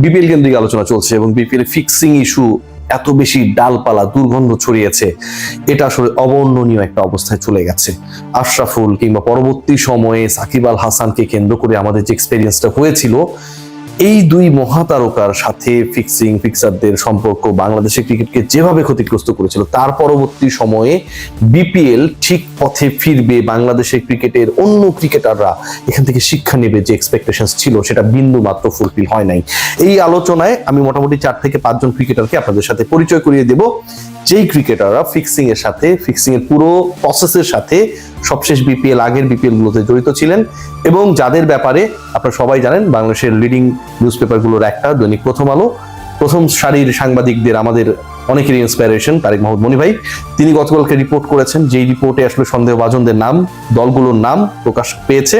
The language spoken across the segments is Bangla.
বিপিএল কেন্দ্রিক আলোচনা চলছে এবং বিপিএল ফিক্সিং ইস্যু এত বেশি ডালপালা, দুর্গন্ধ ছড়িয়েছে, এটা আসলে অবর্ণনীয় একটা অবস্থায় চলে গেছে। আশরাফুল কিংবা পরবর্তী সময়ে সাকিব আল হাসানকে কেন্দ্র করে আমাদের যে এক্সপেরিয়েন্সটা হয়েছিল এই দুই মহাতারকার সাথে ফিক্সিং ফিক্সারদের সম্পর্ক বাংলাদেশের ক্রিকেটকে যেভাবে ক্ষতিগ্রস্ত করেছিল, তার পরবর্তী সময়ে বিপিএল ঠিক পথে ফিরবে বাংলাদেশের ক্রিকেটের অন্য ক্রিকেটাররা এখান থেকে শিক্ষা নেবে যে এক্সপেকটেশন ছিল, সেটা বিন্দু মাত্র ফুলফিল হয় নাই। এই আলোচনায় আমি মোটামুটি চার থেকে পাঁচজন ক্রিকেটারকে আপনাদের সাথে পরিচয় করিয়ে দেব। যেই ক্রিকেটাররা ফিক্সিং এর সাথে ফিক্সিং এর পুরো প্রসেসের সাথে সবশেষ বিপিএল আগের বিপিএল গুলোতে জড়িত ছিলেন এবং যাদের ব্যাপারে আপনারা সবাই জানেন, বাংলাদেশের লিডিং নিউজ পেপারগুলোর একটা, দৈনিক প্রথম আলো। প্রথম সারির সাংবাদিকদের আমাদের অনেকেরই ইন্সপাইরেশন তারেক মাহমুদ মনি ভাই। তিনি গতকালকে রিপোর্ট করেছেন, যেই রিপোর্টে আসলে সন্দেহভাজনদের নাম, দলগুলোর নাম প্রকাশ পেয়েছে।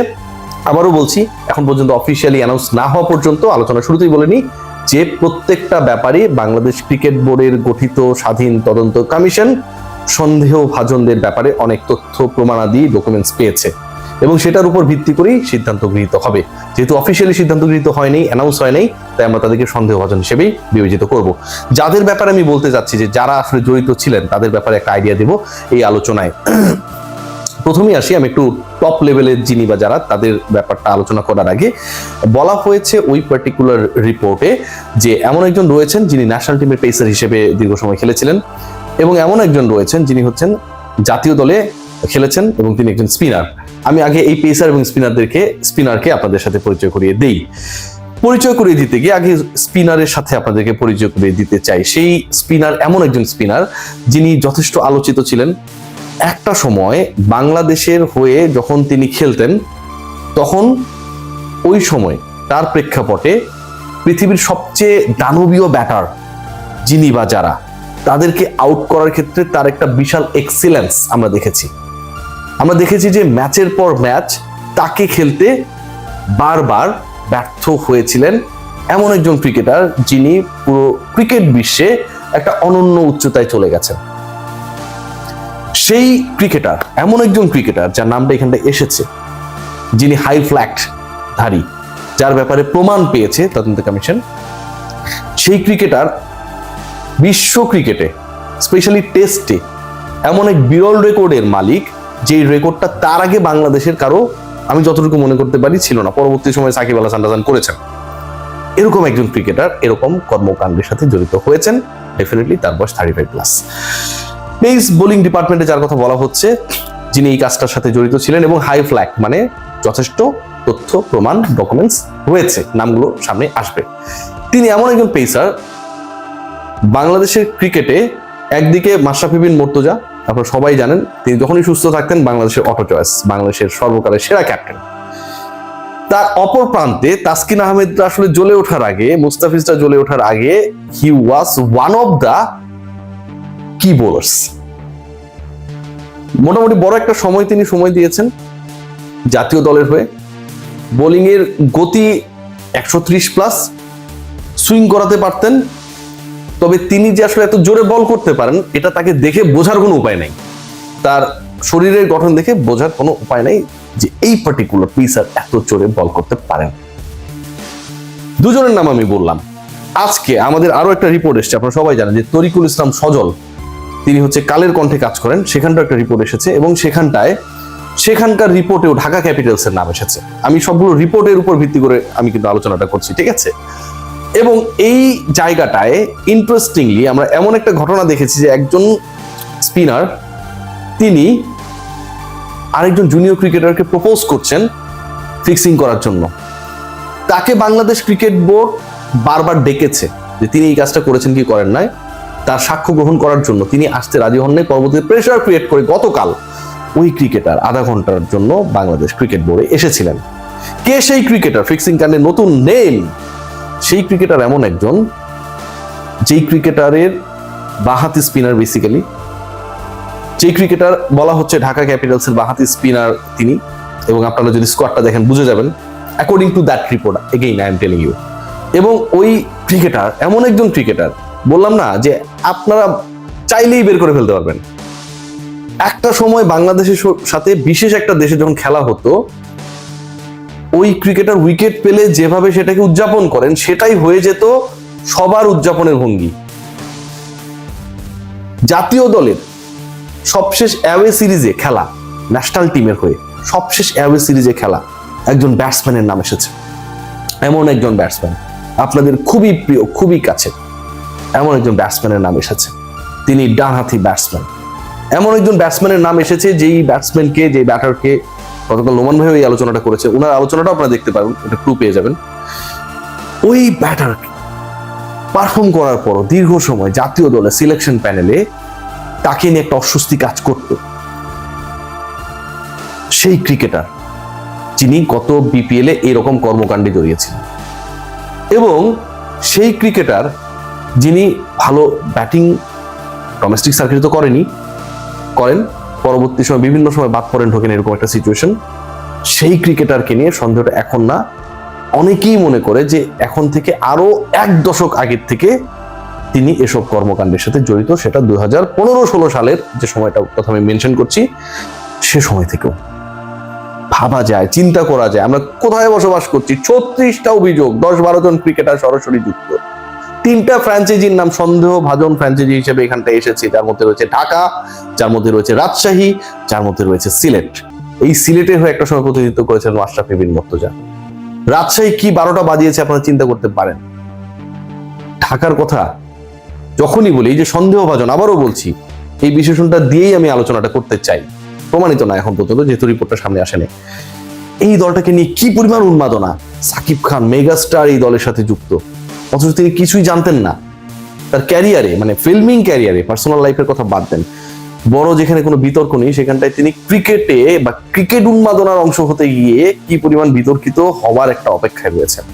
আবারও বলছি, এখন পর্যন্ত অফিসিয়ালি অ্যানাউন্স না হওয়া পর্যন্ত, আলোচনা শুরুতেই বলেনি যে প্রত্যেকটা ব্যাপারে বাংলাদেশ ক্রিকেট বোর্ডের গঠিত স্বাধীন তদন্ত কমিশন সন্দেহভাজনদের ব্যাপারে অনেক তথ্য, প্রমাণাদি ডকুমেন্টস পেয়েছে। এবং সেটার উপর ভিত্তি করেই সিদ্ধান্ত গৃহীত হবে। যেহেতু অফিসিয়ালি সিদ্ধান্ত গৃহীত হয়নি অ্যানাউন্স হয়নি, তাই আমরা তাদেরকে সন্দেহভাজন হিসেবেই বিবেচিত করব। যাদের ব্যাপারে আমি বলতে যাচ্ছি যে যারা আসলে জড়িত ছিলেন, তাদের ব্যাপারে একটা আইডিয়া দেব এই আলোচনায়। প্রথমেই আসি আমি একটু টপ লেভেলের যিনি বা যারা তাদের ব্যাপারটা আলোচনা করার আগে। বলা হয়েছে ওই পার্টিকুলার রিপোর্টে যে এমন একজন রয়েছেন যিনি ন্যাশনাল টিমের পেসার হিসেবে দীর্ঘ সময় খেলেছিলেন এবং এমন একজন রয়েছেন যিনি হচ্ছেন জাতীয় দলে খেলেছেন এবং তিনি একজন স্পিনার আমি আগে এই পেসার এবং স্পিনারদেরকে স্পিনারকে আপনাদের সাথে পরিচয় করিয়ে দেই। পরিচয় করিয়ে দিতে গিয়ে আগে স্পিনারের সাথে আপনাদেরকে পরিচয় করিয়ে দিতে চাই। সেই স্পিনার এমন একজন স্পিনার যিনি যথেষ্ট আলোচিত ছিলেন একটা সময় বাংলাদেশের হয়ে যখন তিনি খেলতেন, তখন ওই সময় তার প্রেক্ষাপটে পৃথিবীর সবচেয়ে দানবীয় ব্যাটার যিনি বা যারা, তাদেরকে আউট করার ক্ষেত্রে তার একটা বিশাল এক্সিলেন্স আমরা দেখেছি। আমরা দেখেছি যে ম্যাচের পর ম্যাচ তাকে খেলতে বারবার ব্যর্থ হয়েছিলেন এমন একজন ক্রিকেটার যিনি পুরো ক্রিকেট বিশ্বে একটা অনন্য উচ্চতায় চলে গেছেন। সেই ক্রিকেটার, এমন একজন ক্রিকেটার যার নামটা এখানটা এসেছে, যিনি হাই ফ্ল্যাক্ট ধারী যার ব্যাপারে প্রমাণ পেয়েছে তদন্ত কমিশন। সেই ক্রিকেটার বিশ্ব ক্রিকেটে স্পেশালি টেস্টে এমন এক বিরল রেকর্ডের মালিক যে রেকর্ডটা তার আগে বাংলাদেশের কারও, আমি যতটুকু মনে করতে পারি, ছিল না। পরবর্তী সময় সাকিব আল হাসান করেছেন। এরকম একজন ক্রিকেটার, এরকম কর্মকাণ্ডের সাথে জড়িত হয়েছেন ডেফিনেটলি তার বয়স thirty five plus pace bowling ডিপার্টমেন্টে যার কথা বলা হচ্ছে, যিনি এই কাজটার সাথে জড়িত ছিলেন এবং হাই ফ্ল্যাগ মানে যথেষ্ট তথ্য, প্রমাণ ডকুমেন্টস রয়েছে, নামগুলো সামনে আসবে। তিনি এমন একজন পেসার বাংলাদেশের ক্রিকেটে একদিকে মাশরাফি বিন মোর্তজা আপনারা সবাই জানেন, তিনি যখনই সুস্থ থাকতেন, বাংলাদেশের অটো চয়েস বাংলাদেশের সর্বকালের সেরা ক্যাপ্টেন তার অপর প্রান্তে তাসকিন আহমেদরা আসলে জ্বলে ওঠার আগে, মুস্তাফিজরা জ্বলে ওঠার আগে he was one of the key bowlers মোটামুটি বড় একটা সময় তিনি সময় দিয়েছেন জাতীয় দলের হয়ে। বোলিং এর গতি একশো ত্রিশ প্লাস সুইং করাতে পারতেন। তবে তিনি যে আসলে এত জোরে বল করতে পারেন, এটা তাকে দেখে বোঝার কোনো উপায় নেই। তার শরীরের গঠন দেখে বোঝার কোনো উপায় নেই যে এই পার্টিকুলার পিসার এত জোরে বল করতে পারেন। দুজনের নাম আমি বললাম। আজকে আমাদের আরও একটা রিপোর্ট এসছে, আপনারা সবাই জানেন যে তরিকুল ইসলাম সজল তিনি হচ্ছে কালের কণ্ঠে কাজ করেন, সেখানটাও একটা রিপোর্ট এসেছে এবং সেখানটায়, সেখানকার রিপোর্টেও ঢাকা ক্যাপিটালস এর নাম এসেছে। আমি সবগুলো রিপোর্টের উপর ভিত্তি করে আমি কিন্তু আলোচনাটা করছি, ঠিক আছে? এবং এই জায়গাটায় ইন্টারেস্টিংলি আমরা এমন একটা ঘটনা দেখেছি যে একজন স্পিনার তিনি আরেকজন জুনিয়র ক্রিকেটারকে প্রপোজ করছেন ফিক্সিং করার জন্য। তাকে বাংলাদেশ ক্রিকেট বোর্ড বারবার ডেকেছে যে তিনি এই কাজটা করেছেন কি করেন নাই। তার সাক্ষ্য গ্রহণ করার জন্য তিনি আসতে রাজি হন নাই পরবর্তীতে প্রেশার ক্রিয়েট করে গতকাল ওই ক্রিকেটার আধা ঘণ্টার জন্য বাংলাদেশ ক্রিকেট বোর্ডে এসেছিলেন। কে সেই ক্রিকেটার ফিক্সিং কাণ্ডে নতুন নেম সেই ক্রিকেটার এমন একজন, যেই ক্রিকেটারের বাহাতি স্পিনার বেসিক্যালি যেই ক্রিকেটার বলা হচ্ছে ঢাকা ক্যাপিটালসের বাহাতি স্পিনার তিনি। এবং আপনারা যদি স্কোয়াডটা দেখেন, বুঝে যাবেন according to that report again I am telling you এবং ওই ক্রিকেটার এমন একজন ক্রিকেটার বললাম না যে আপনারা চাইলেই বের করে ফেলতে পারবেন। একটা সময় বাংলাদেশের সাথে বিশেষ একটা দেশে যখন খেলা হতো, ওই ক্রিকেটার উইকেট পেলে যেভাবে সেটাকে উদযাপন করেন, সেটাই হয়ে যেত সবার উদযাপনের ভঙ্গি। জাতীয় দলের সবশেষ অ্যাওয়ে সিরিজে খেলা, ন্যাশনাল টিমের হয়ে সবশেষ অ্যাওয়ে সিরিজে খেলা একজন ব্যাটসম্যানের নাম এসেছে। এমন একজন ব্যাটসম্যান। আপনাদের খুবই প্রিয়, খুবই কাছে এমন একজন ব্যাটসম্যানের নাম এসেছে। তিনি ডানহাতি ব্যাটসম্যান এমন একজন ব্যাটসম্যানের নাম এসেছে যেই ব্যাটসম্যানকে যে ব্যাটারকে গতকাল নোমান ভাই ওই আলোচনাটা করেছে। ওনার আলোচনাটা আপনারা দেখতে পাবেন এটা ক্লু পেয়ে যাবেন। ওই ব্যাটার পারফর্ম করার পর দীর্ঘ সময় জাতীয় দলে সিলেকশন প্যানেলে তাকে নিয়ে একটা অস্বস্তি কাজ করত। সেই ক্রিকেটার যিনি গত বিপিএল এরকম কর্মকাণ্ডে জড়িয়েছিলেন। এবং সেই ক্রিকেটার যিনি ভালো ব্যাটিং ডোমেস্টিক সার্কিট তো করেনি, করেন, পরবর্তী সময় বিভিন্ন সময় বাদ পড়েন ঢোকেন এরকম একটা সিচুয়েশন সেই ক্রিকেটারকে নিয়ে সন্দেহটা এখন না। অনেকেই মনে করে যে এখন থেকে আরও এক দশক আগের থেকে তিনি এসব কর্মকাণ্ডের সাথে জড়িত, সেটা দুই হাজার পনেরো ষোলো সালের যে সময়টা কথা আমি মেনশন করছি, সে সময় থেকেও। ভাবা যায়, চিন্তা করা যায়। আমরা কোথায় বসবাস করছি? ছত্রিশটা অভিযোগ দশ বারো জন ক্রিকেটার সরাসরি যুক্ত। তিনটা ফ্র্যাঞ্চাইজির নাম সন্দেহ ভাজন ফ্র্যাঞ্চাইজি হিসেবে এখানটা এসেছে। যার মধ্যে রয়েছে ঢাকা, যার মধ্যে রয়েছে রাজশাহী, যার মধ্যে রয়েছে সিলেট। এই সিলেটের হয়ে একটা সময় প্রতিনিধিত্ব করেছেন মাশরাফি বিন মর্তজা। রাজশাহী কি বারোটা বাজিয়েছে আপনারা চিন্তা করতে পারেন? ঢাকার কথা যখনই বলি, এই যে সন্দেহভাজন আবারও বলছি, এই বিশেষণটা দিয়েই আমি আলোচনাটা করতে চাই। প্রমাণিত না এখন পর্যন্ত, যেহেতু রিপোর্টটা সামনে আসেনি। এই দলটাকে নিয়ে কি পরিমাণ উন্মাদনা? সাকিব খান, মেগাস্টার এই দলের সাথে যুক্ত। অথচ তিনি কিছুই জানতেন না। তার ক্যারিয়ারে মানে ফিল্মিং ক্যারিয়ারে পার্সোনাল লাইফের কথা বাদ দেন। বড় যেখানে কোনো বিতর্ক নেই, সেখানটায় তিনি ক্রিকেটে বা ক্রিকেট উন্মাদনার অংশ হতে গিয়ে কি পরিমাণ বিতর্কিত হওয়ার একটা অপেক্ষায় রয়েছেন।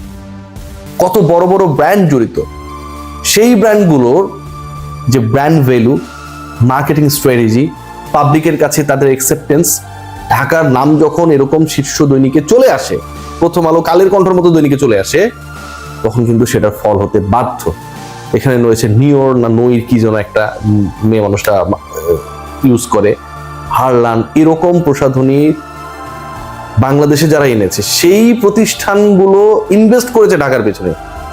কত বড় বড় ব্র্যান্ড জড়িত। সেই ব্র্যান্ডগুলোর যে ব্র্যান্ড ভ্যালু মার্কেটিং স্ট্র্যাটেজি পাবলিকের কাছে তাদের অ্যাকসেপ্টেন্স ঢাকার নাম যখন এরকম শীর্ষ দৈনিকে চলে আসে, প্রথম আলো কালের কণ্ঠের মতো দৈনিকে চলে আসে তখন কিন্তু সেটার ফল হতে বাধ্য। এখানে রয়েছে নিওর না নইর কি যেন একটা মেয়ে মানুষটা ইউজ করে। হারলান এরকম প্রসাধনী বাংলাদেশে যারা এনেছে, সেই প্রতিষ্ঠানগুলো ইনভেস্ট করেছে ঢাকার পেছনে।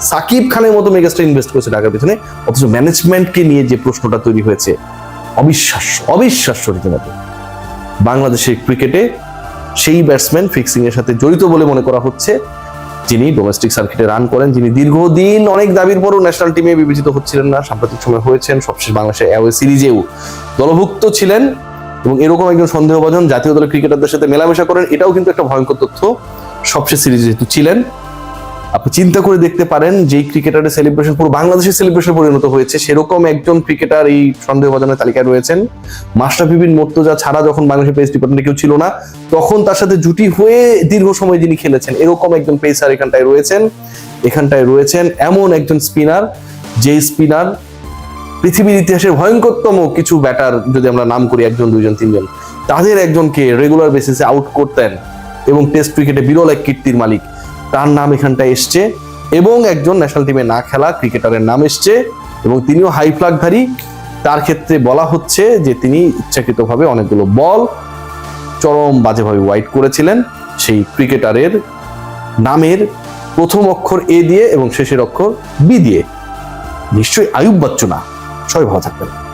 সাকিব খানের মতো মেগাস্টার ইনভেস্ট করেছে ঢাকার পেছনে, অথচ ম্যানেজমেন্টকে নিয়ে যে প্রশ্নটা তৈরি হয়েছে, অবিশ্বাস্য অবিশ্বাস্য রীতিমতো। বাংলাদেশের ক্রিকেটে সেই ব্যাটসম্যান ফিক্সিং এর সাথে জড়িত বলে মনে করা হচ্ছে। যিনি ডোমেস্টিক সার্কিটে রান করেন, যিনি দীর্ঘদিন অনেক দাবির পরও ন্যাশনাল টিমে বিবেচিত হচ্ছিলেন না, সাম্প্রতিক সময় হয়েছেন সবশেষ বাংলাদেশের অ্যাওয়ে সিরিজেও দলভুক্ত ছিলেন এবং এরকম একজন সন্দেহভাজন জাতীয় দলের ক্রিকেটারদের সাথে মেলামেশা করেন, এটাও কিন্তু একটা ভয়ঙ্কর তথ্য, সবশেষ সিরিজে যেহেতু ছিলেন। আপনি চিন্তা করে দেখতে পারেন যেই ক্রিকেটারের সেলিব্রেশন পুরো বাংলাদেশের সেলিব্রেশন পরিণত হয়েছে, সেরকম একজন ক্রিকেটার এই সন্দেহভাজনের তালিকায় রয়েছেন। মাস্টাফি বিন মোর্তজা ছাড়া যখন বাংলাদেশের পেস ডিপার্টমেন্টে কেউ ছিল না, তখন তার সাথে জুটি হয়ে দীর্ঘ সময় যিনি খেলেছেন, এরকম একজন পেসার এখানটায় রয়েছেন এখানটায় রয়েছেন এমন একজন স্পিনার যে স্পিনার পৃথিবীর ইতিহাসের ভয়ঙ্করতম কিছু ব্যাটার যদি আমরা নাম করি একজন, দুইজন, তিনজন, তাদের একজনকে রেগুলার বেসিসে আউট করতেন এবং টেস্ট ক্রিকেটে বিরল এক কীর্তির মালিক। তার নাম এখানটায় এসছে এবং একজন ন্যাশনাল টিমে না খেলা ক্রিকেটারের নাম এসছে এবং তিনিও হাই ফ্ল্যাগধারী তার ক্ষেত্রে বলা হচ্ছে যে তিনি ইচ্ছাকৃতভাবে অনেকগুলো বল চরম বাজেভাবে ওয়াইড করেছিলেন। সেই ক্রিকেটারের নামের প্রথম অক্ষর এ দিয়ে এবং শেষের অক্ষর বি দিয়ে। নিশ্চয়ই আয়ুব বচ্চন না সবাই ভালো থাকবেন।